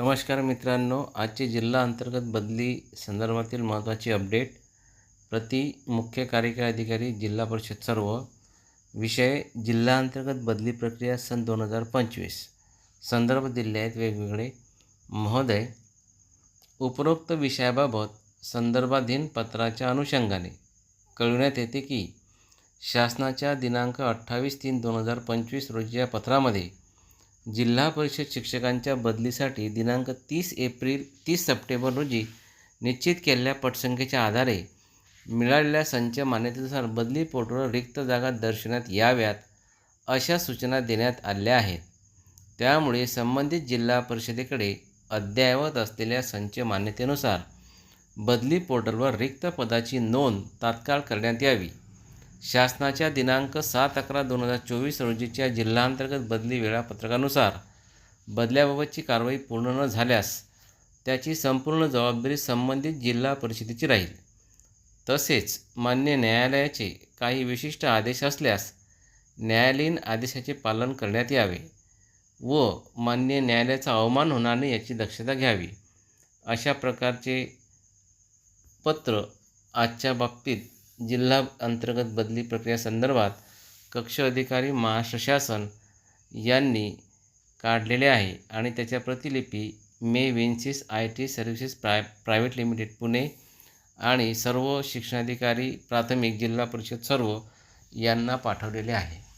नमस्कार मित्रांनो आजची जिल्हा अंतर्गत बदली संदर्भातील महत्त्वाची अपडेट. प्रति मुख्य कार्यकारी अधिकारी जिल्हा परिषद सर्व. विषय जिल्हा अंतर्गत बदली प्रक्रिया सन दोन हजार पंचवीस. संदर्भ दिले आहेत वेगवेगळे. महोदय उपरोक्त विषयाबाबत संदर्भाधीन पत्राच्या अनुषंगाने कळविण्यात येते की शासनाच्या दिनांक अठ्ठावीस तीन दोन हजार पंचवीस रोजी या पत्रामध्ये जिल्हा परिषद शिक्षकांच्या बदलीसाठी दिनांक तीस एप्रिल तीस सप्टेंबर रोजी निश्चित केलेल्या पटसंख्येच्या आधारे मिळालेल्या संच मान्यतेनुसार बदली पोर्टलवर रिक्त जागा दर्शवण्यात याव्यात अशा सूचना देण्यात आल्या आहेत. त्यामुळे संबंधित जिल्हा परिषदेकडे अद्ययावत असलेल्या संच मान्यतेनुसार बदली पोर्टलवर रिक्त पदाची नोंद तात्काळ करण्यात यावी. शासनाच्या दिनांक सात अकरा दोन हजार चोवीस रोजीच्या जिल्हांतर्गत बदली वेळापत्रकानुसार बदल्याबाबतची कारवाई पूर्ण न झाल्यास त्याची संपूर्ण जबाबदारी संबंधित जिल्हा परिषदेची राहील. तसेच मान्य न्यायालयाचे काही विशिष्ट आदेश असल्यास न्यायालयीन आदेशाचे पालन करण्यात यावे व मान्य न्यायालयाचा अवमान होणार नाही याची दक्षता घ्यावी. अशा प्रकारचे पत्र आजच्या बाबतीत जिल्हा अंतर्गत बदली प्रक्रिया संदर्भात कक्ष अधिकारी महाराष्ट्र शासन यांनी काढलेले आहे आणि त्याच्या प्रतिलिपी मे विन्सिस आय टी सर्व्हिसेस प्राय प्रायव्हेट लिमिटेड पुणे आणि सर्व शिक्षणाधिकारी प्राथमिक जिल्हा परिषद सर्व यांना पाठवलेले आहे.